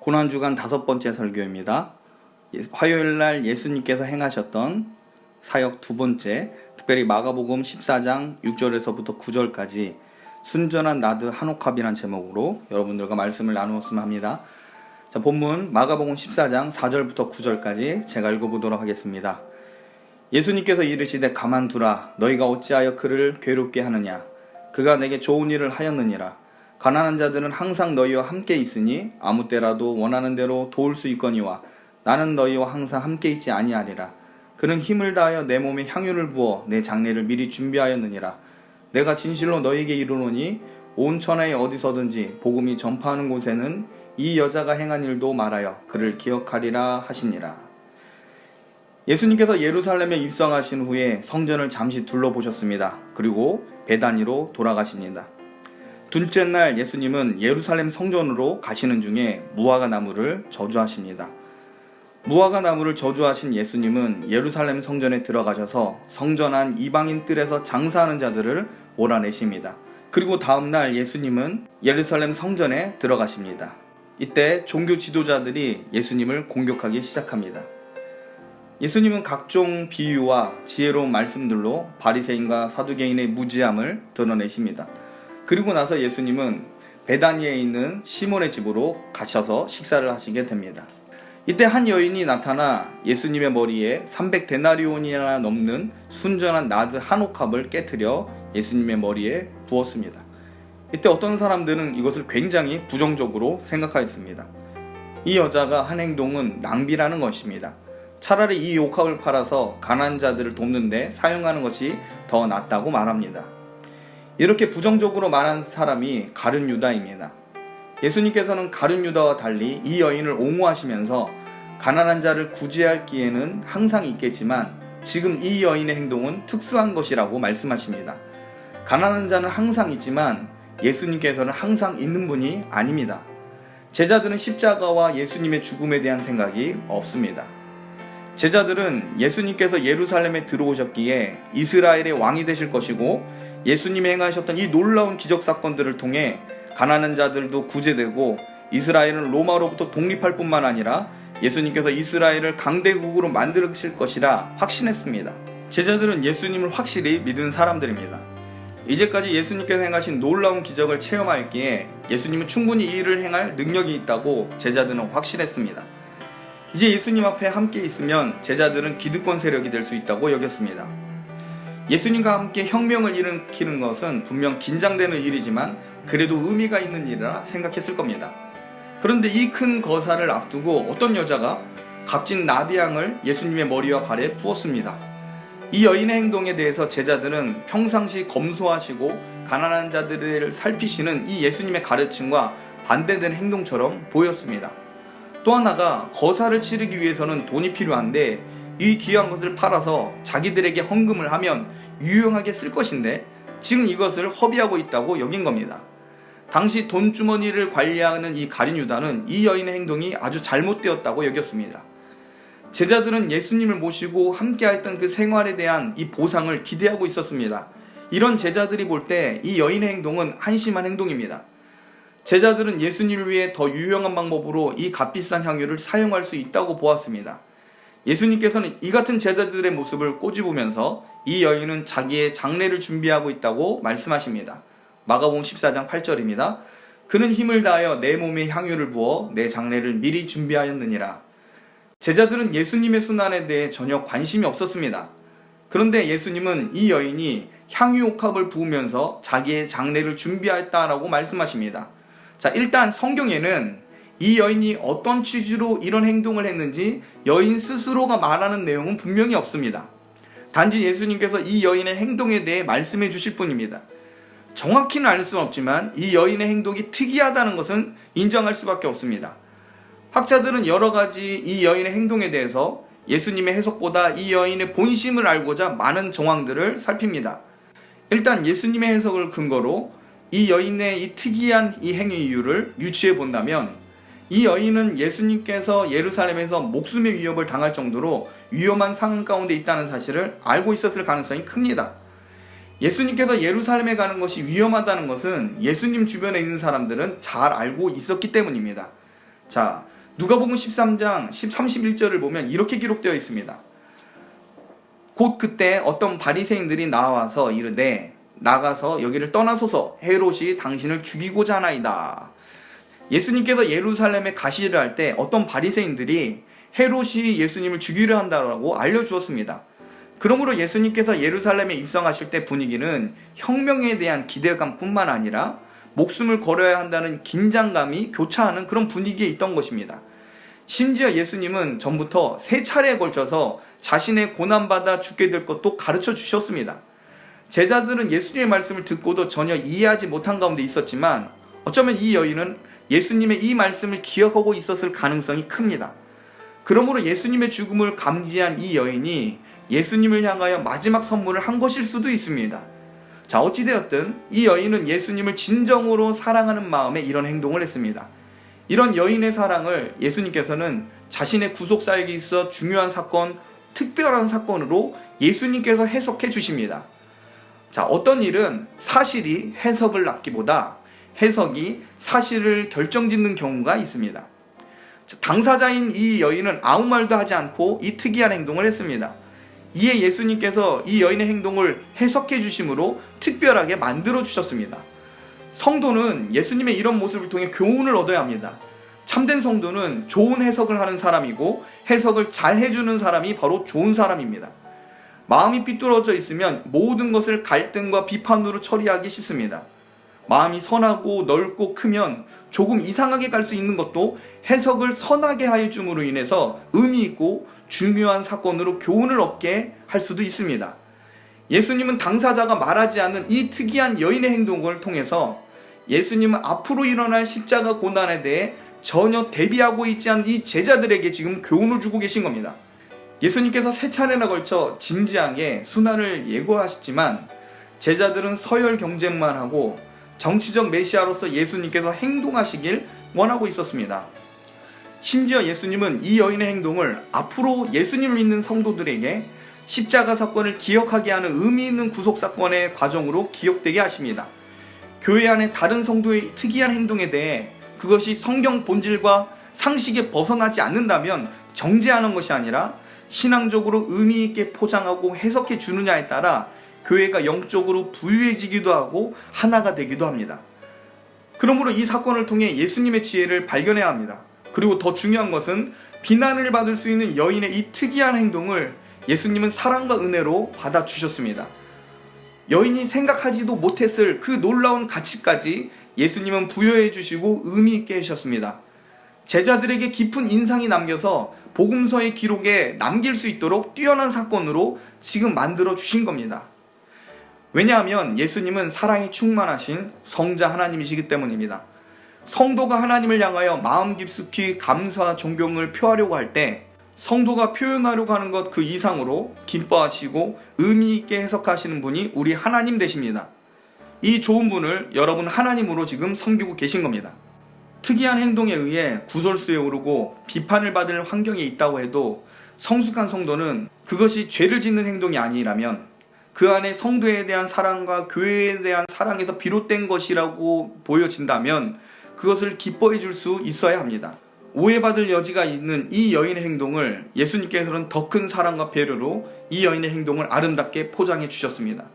고난주간 다섯 번째 설교입니다. 예- 화요일 날 예수님께서 행하셨던 사역 두 번째, 특별히 마가복음 14장 6절에서부터 9절까지 순전한 나드 한옥합이란 제목으로 여러분들과 말씀을 나누었으면 합니다. 자, 본문 마가복음 14장 4절부터 9절까지 제가 읽어보도록 하겠습니다. 예수님께서 이르시되 가만두라 너희가 어찌하여 그를 괴롭게 하느냐 그가 내게 좋은 일을 하였느니라 가난한 자들은 항상 너희와 함께 있으니 아무 때라도 원하는 대로 도울 수 있거니와 나는 너희와 항상 함께 있지 아니하리라 그는 힘을 다하여 내 몸에 향유를 부어 내 장례를 미리 준비하였느니라 내가 진실로 너희에게 이르노니 온 천하에 어디서든지 복음이 전파하는 곳에는 이 여자가 행한 일도 말하여 그를 기억하리라 하시니라 예수님께서 예루살렘에 입성하신 후에 성전을 잠시 둘러보셨습니다. 그리고 베다니로 돌아가십니다. 둘째 날 예수님은 예루살렘 성전으로 가시는 중에 무화과 나무를 저주하십니다. 무화과 나무를 저주하신 예수님은 예루살렘 성전에 들어가셔서 성전 안 이방인 뜰에서 장사하는 자들을 몰아내십니다. 그리고 다음 날 예수님은 예루살렘 성전에 들어가십니다. 이때 종교 지도자들이 예수님을 공격하기 시작합니다. 예수님은 각종 비유와 지혜로운 말씀들로 바리새인과 사두개인의 무지함을 드러내십니다. 그리고 나서 예수님은 베다니에 있는 시몬의 집으로 가셔서 식사를 하시게 됩니다. 이때 한 여인이 나타나 예수님의 머리에 300데나리온이나 넘는 순전한 나드 한 옥합을 깨뜨려 예수님의 머리에 부었습니다. 이때 어떤 사람들은 이것을 굉장히 부정적으로 생각하였습니다. 이 여자가 한 행동은 낭비라는 것입니다. 차라리 이 옥합을 팔아서 가난한 자들을 돕는데 사용하는 것이 더 낫다고 말합니다. 이렇게 부정적으로 말한 사람이 가룟 유다입니다. 예수님께서는 가룟 유다와 달리 이 여인을 옹호하시면서 가난한 자를 구제할 기회는 항상 있겠지만 지금 이 여인의 행동은 특수한 것이라고 말씀하십니다. 가난한 자는 항상 있지만 예수님께서는 항상 있는 분이 아닙니다. 제자들은 십자가와 예수님의 죽음에 대한 생각이 없습니다. 제자들은 예수님께서 예루살렘에 들어오셨기에 이스라엘의 왕이 되실 것이고 예수님이 행하셨던 이 놀라운 기적 사건들을 통해 가난한 자들도 구제되고 이스라엘은 로마로부터 독립할 뿐만 아니라 예수님께서 이스라엘을 강대국으로 만드실 것이라 확신했습니다. 제자들은 예수님을 확실히 믿은 사람들입니다. 이제까지 예수님께서 행하신 놀라운 기적을 체험하였기에 예수님은 충분히 이 일을 행할 능력이 있다고 제자들은 확신했습니다. 이제 예수님 앞에 함께 있으면 제자들은 기득권 세력이 될 수 있다고 여겼습니다. 예수님과 함께 혁명을 일으키는 것은 분명 긴장되는 일이지만 그래도 의미가 있는 일이라 생각했을 겁니다. 그런데 이 큰 거사를 앞두고 어떤 여자가 값진 나디양을 예수님의 머리와 발에 부었습니다. 이 여인의 행동에 대해서 제자들은 평상시 검소하시고 가난한 자들을 살피시는 이 예수님의 가르침과 반대되는 행동처럼 보였습니다. 또 하나가 거사를 치르기 위해서는 돈이 필요한데 이 귀한 것을 팔아서 자기들에게 헌금을 하면 유용하게 쓸 것인데 지금 이것을 허비하고 있다고 여긴 겁니다. 당시 돈주머니를 관리하는 이 가린 유다는 이 여인의 행동이 아주 잘못되었다고 여겼습니다. 제자들은 예수님을 모시고 함께했던 그 생활에 대한 이 보상을 기대하고 있었습니다. 이런 제자들이 볼 때 이 여인의 행동은 한심한 행동입니다. 제자들은 예수님을 위해 더 유용한 방법으로 이 값비싼 향유를 사용할 수 있다고 보았습니다. 예수님께서는 이 같은 제자들의 모습을 꼬집으면서 이 여인은 자기의 장례를 준비하고 있다고 말씀하십니다. 마가복음 14장 8절입니다. 그는 힘을 다하여 내 몸에 향유를 부어 내 장례를 미리 준비하였느니라. 제자들은 예수님의 순환에 대해 전혀 관심이 없었습니다. 그런데 예수님은 이 여인이 향유 옥합을 부으면서 자기의 장례를 준비했다라고 말씀하십니다. 자, 일단 성경에는 이 여인이 어떤 취지로 이런 행동을 했는지 여인 스스로가 말하는 내용은 분명히 없습니다. 단지 예수님께서 이 여인의 행동에 대해 말씀해 주실 뿐입니다. 정확히는 알 수는 없지만 이 여인의 행동이 특이하다는 것은 인정할 수밖에 없습니다. 학자들은 여러 가지 이 여인의 행동에 대해서 예수님의 해석보다 이 여인의 본심을 알고자 많은 정황들을 살핍니다. 일단 예수님의 해석을 근거로 이 여인의 이 특이한 이 행위 이유를 유추해 본다면 이 여인은 예수님께서 예루살렘에서 목숨의 위협을 당할 정도로 위험한 상황 가운데 있다는 사실을 알고 있었을 가능성이 큽니다. 예수님께서 예루살렘에 가는 것이 위험하다는 것은 예수님 주변에 있는 사람들은 잘 알고 있었기 때문입니다. 자, 누가복음 13장 10, 31절을 보면 이렇게 기록되어 있습니다. 곧 그때 어떤 바리새인들이 나와서 이르되 나가서 여기를 떠나소서 헤롯이 당신을 죽이고자 하나이다. 예수님께서 예루살렘에 가시를 할 때 어떤 바리새인들이 헤롯이 예수님을 죽이려 한다라고 알려주었습니다. 그러므로 예수님께서 예루살렘에 입성하실 때 분위기는 혁명에 대한 기대감뿐만 아니라 목숨을 걸어야 한다는 긴장감이 교차하는 그런 분위기에 있던 것입니다. 심지어 예수님은 전부터 세 차례에 걸쳐서 자신의 고난받아 죽게 될 것도 가르쳐 주셨습니다. 제자들은 예수님의 말씀을 듣고도 전혀 이해하지 못한 가운데 있었지만 어쩌면 이 여인은 예수님의 이 말씀을 기억하고 있었을 가능성이 큽니다. 그러므로 예수님의 죽음을 감지한 이 여인이 예수님을 향하여 마지막 선물을 한 것일 수도 있습니다. 자, 어찌되었든 이 여인은 예수님을 진정으로 사랑하는 마음에 이런 행동을 했습니다. 이런 여인의 사랑을 예수님께서는 자신의 구속 사역에 있어 중요한 사건, 특별한 사건으로 예수님께서 해석해 주십니다. 자, 어떤 일은 사실이 해석을 낳기보다 해석이 사실을 결정짓는 경우가 있습니다. 자, 당사자인 이 여인은 아무 말도 하지 않고 이 특이한 행동을 했습니다. 이에 예수님께서 이 여인의 행동을 해석해 주심으로 특별하게 만들어 주셨습니다. 성도는 예수님의 이런 모습을 통해 교훈을 얻어야 합니다. 참된 성도는 좋은 해석을 하는 사람이고 해석을 잘 해주는 사람이 바로 좋은 사람입니다. 마음이 삐뚤어져 있으면 모든 것을 갈등과 비판으로 처리하기 쉽습니다. 마음이 선하고 넓고 크면 조금 이상하게 갈 수 있는 것도 해석을 선하게 하여 줌으로 인해서 의미 있고 중요한 사건으로 교훈을 얻게 할 수도 있습니다. 예수님은 당사자가 말하지 않는 이 특이한 여인의 행동을 통해서 예수님은 앞으로 일어날 십자가 고난에 대해 전혀 대비하고 있지 않은 이 제자들에게 지금 교훈을 주고 계신 겁니다. 예수님께서 세 차례나 걸쳐 진지하게 순환을 예고하셨지만 제자들은 서열 경쟁만 하고 정치적 메시아로서 예수님께서 행동하시길 원하고 있었습니다. 심지어 예수님은 이 여인의 행동을 앞으로 예수님을 믿는 성도들에게 십자가 사건을 기억하게 하는 의미 있는 구속 사건의 과정으로 기억되게 하십니다. 교회 안에 다른 성도의 특이한 행동에 대해 그것이 성경 본질과 상식에 벗어나지 않는다면 정죄하는 것이 아니라 신앙적으로 의미 있게 포장하고 해석해 주느냐에 따라 교회가 영적으로 부유해지기도 하고 하나가 되기도 합니다. 그러므로 이 사건을 통해 예수님의 지혜를 발견해야 합니다. 그리고 더 중요한 것은 비난을 받을 수 있는 여인의 이 특이한 행동을 예수님은 사랑과 은혜로 받아주셨습니다. 여인이 생각하지도 못했을 그 놀라운 가치까지 예수님은 부여해 주시고 의미 있게 하셨습니다. 제자들에게 깊은 인상이 남겨서 복음서의 기록에 남길 수 있도록 뛰어난 사건으로 지금 만들어 주신 겁니다. 왜냐하면 예수님은 사랑이 충만하신 성자 하나님이시기 때문입니다. 성도가 하나님을 향하여 마음 깊숙이 감사와 존경을 표하려고 할 때 성도가 표현하려고 하는 것 그 이상으로 기뻐하시고 의미 있게 해석하시는 분이 우리 하나님 되십니다. 이 좋은 분을 여러분 하나님으로 지금 섬기고 계신 겁니다. 특이한 행동에 의해 구설수에 오르고 비판을 받을 환경에 있다고 해도 성숙한 성도는 그것이 죄를 짓는 행동이 아니라면 그 안에 성도에 대한 사랑과 교회에 대한 사랑에서 비롯된 것이라고 보여진다면 그것을 기뻐해 줄 수 있어야 합니다. 오해받을 여지가 있는 이 여인의 행동을 예수님께서는 더 큰 사랑과 배려로 이 여인의 행동을 아름답게 포장해 주셨습니다.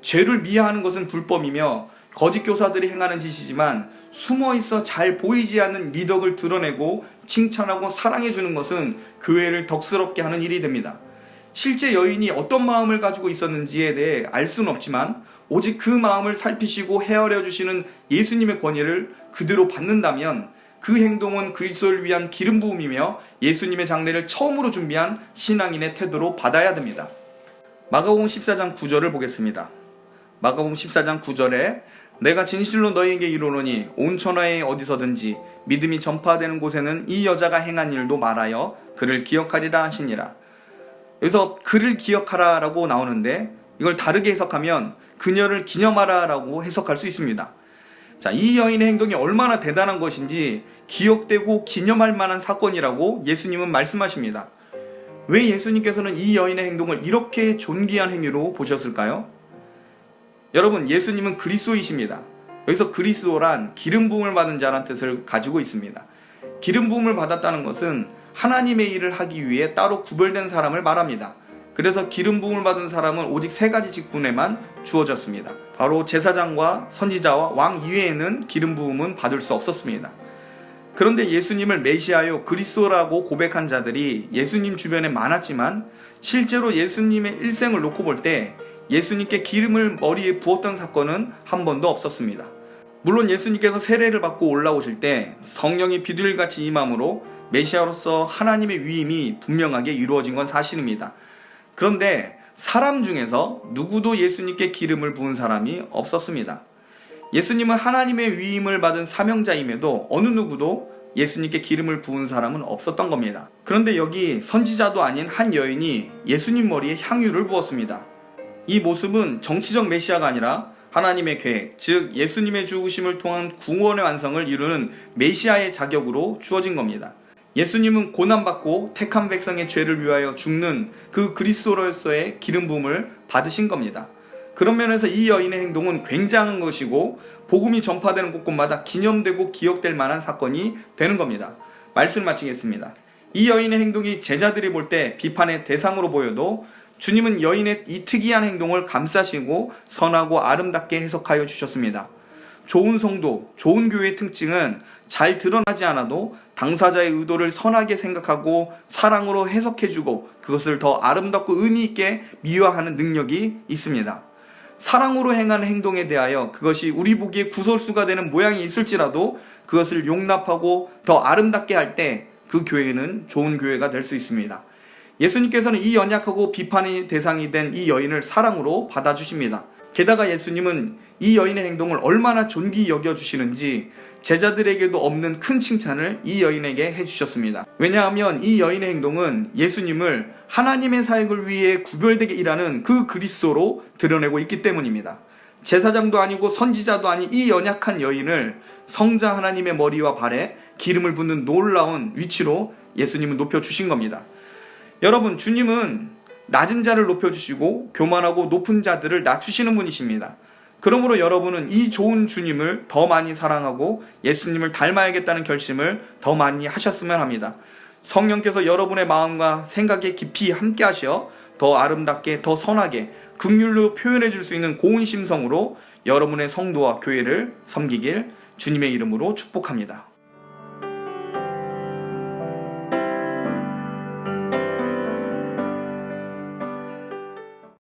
죄를 미화하는 것은 불법이며 거짓 교사들이 행하는 짓이지만 숨어 있어 잘 보이지 않는 미덕을 드러내고 칭찬하고 사랑해 주는 것은 교회를 덕스럽게 하는 일이 됩니다. 실제 여인이 어떤 마음을 가지고 있었는지에 대해 알 수는 없지만 오직 그 마음을 살피시고 헤아려 주시는 예수님의 권위를 그대로 받는다면 그 행동은 그리스도를 위한 기름 부음이며 예수님의 장례를 처음으로 준비한 신앙인의 태도로 받아야 됩니다. 마가복음 14장 9절을 보겠습니다. 마가복음 14장 9절에 내가 진실로 너희에게 이르노니 온 천하에 어디서든지 믿음이 전파되는 곳에는 이 여자가 행한 일도 말하여 그를 기억하리라 하시니라. 여기서 그를 기억하라 라고 나오는데 이걸 다르게 해석하면 그녀를 기념하라 라고 해석할 수 있습니다. 자, 이 여인의 행동이 얼마나 대단한 것인지 기억되고 기념할 만한 사건이라고 예수님은 말씀하십니다. 왜 예수님께서는 이 여인의 행동을 이렇게 존귀한 행위로 보셨을까요? 여러분, 예수님은 그리스도이십니다. 여기서 그리스도란 기름 부음을 받은 자란 뜻을 가지고 있습니다. 기름 부음을 받았다는 것은 하나님의 일을 하기 위해 따로 구별된 사람을 말합니다. 그래서 기름 부음을 받은 사람은 오직 세 가지 직분에만 주어졌습니다. 바로 제사장과 선지자와 왕 이외에는 기름 부음은 받을 수 없었습니다. 그런데 예수님을 메시아요 그리스도라고 고백한 자들이 예수님 주변에 많았지만 실제로 예수님의 일생을 놓고 볼 때 예수님께 기름을 머리에 부었던 사건은 한 번도 없었습니다. 물론 예수님께서 세례를 받고 올라오실 때 성령이 비둘기같이 임함으로 메시아로서 하나님의 위임이 분명하게 이루어진 건 사실입니다. 그런데 사람 중에서 누구도 예수님께 기름을 부은 사람이 없었습니다. 예수님은 하나님의 위임을 받은 사명자임에도 어느 누구도 예수님께 기름을 부은 사람은 없었던 겁니다. 그런데 여기 선지자도 아닌 한 여인이 예수님 머리에 향유를 부었습니다. 이 모습은 정치적 메시아가 아니라 하나님의 계획, 즉 예수님의 죽으심을 통한 구원의 완성을 이루는 메시아의 자격으로 주어진 겁니다. 예수님은 고난받고 택한 백성의 죄를 위하여 죽는 그 그리스도로서의 기름 부음을 받으신 겁니다. 그런 면에서 이 여인의 행동은 굉장한 것이고 복음이 전파되는 곳곳마다 기념되고 기억될 만한 사건이 되는 겁니다. 말씀 마치겠습니다. 이 여인의 행동이 제자들이 볼 때 비판의 대상으로 보여도 주님은 여인의 이 특이한 행동을 감싸시고 선하고 아름답게 해석하여 주셨습니다. 좋은 성도, 좋은 교회의 특징은 잘 드러나지 않아도 당사자의 의도를 선하게 생각하고 사랑으로 해석해주고 그것을 더 아름답고 의미있게 미화하는 능력이 있습니다. 사랑으로 행하는 행동에 대하여 그것이 우리 보기에 구설수가 되는 모양이 있을지라도 그것을 용납하고 더 아름답게 할 때 그 교회는 좋은 교회가 될 수 있습니다. 예수님께서는 이 연약하고 비판의 대상이 된 이 여인을 사랑으로 받아주십니다. 게다가 예수님은 이 여인의 행동을 얼마나 존귀 여겨주시는지 제자들에게도 없는 큰 칭찬을 이 여인에게 해주셨습니다. 왜냐하면 이 여인의 행동은 예수님을 하나님의 사역을 위해 구별되게 일하는 그 그리스도로 드러내고 있기 때문입니다. 제사장도 아니고 선지자도 아닌 이 연약한 여인을 성자 하나님의 머리와 발에 기름을 붓는 놀라운 위치로 예수님은 높여주신 겁니다. 여러분, 주님은 낮은 자를 높여주시고 교만하고 높은 자들을 낮추시는 분이십니다. 그러므로 여러분은 이 좋은 주님을 더 많이 사랑하고 예수님을 닮아야겠다는 결심을 더 많이 하셨으면 합니다. 성령께서 여러분의 마음과 생각에 깊이 함께 하셔 더 아름답게 더 선하게 극률로 표현해 줄 수 있는 고운 심성으로 여러분의 성도와 교회를 섬기길 주님의 이름으로 축복합니다.